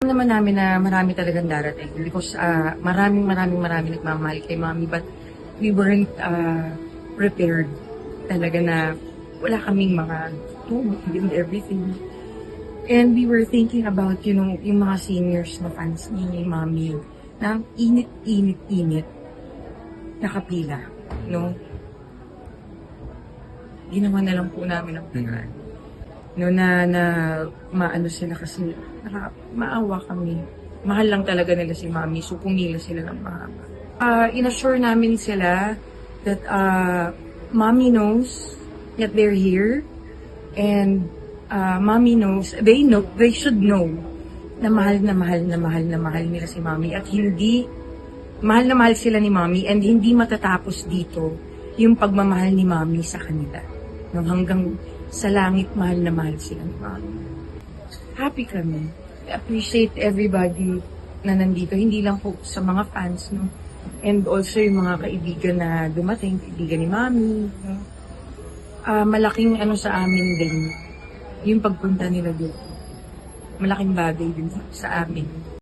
Alam naman namin na marami talagang darating because uh, maraming maraming maraming nagmamahal kay mami but we weren't uh, prepared talaga na wala kaming mga food and everything. And we were thinking about, you know, yung mga seniors na fans ni mami na ang init, init, init nakapila, no? Ginawa na lang po namin ang paraan no na na maano sila kasi naka, maawa kami. Mahal lang talaga nila si Mami, so pumila sila ng mahaba. Uh, inassure namin sila that uh, Mommy knows that they're here and uh, Mommy knows, they know, they should know na mahal na mahal na mahal na mahal nila si Mami at hindi mahal na mahal sila ni Mami and hindi matatapos dito yung pagmamahal ni Mami sa kanila. No, hanggang sa langit, mahal na mahal sila ni Mami. Happy kami. I appreciate everybody na nandito. Hindi lang po sa mga fans, no? And also yung mga kaibigan na dumating, kaibigan ni Mami? Ah, malaking ano sa amin din, yung pagpunta nila dito. Malaking bagay din sa amin.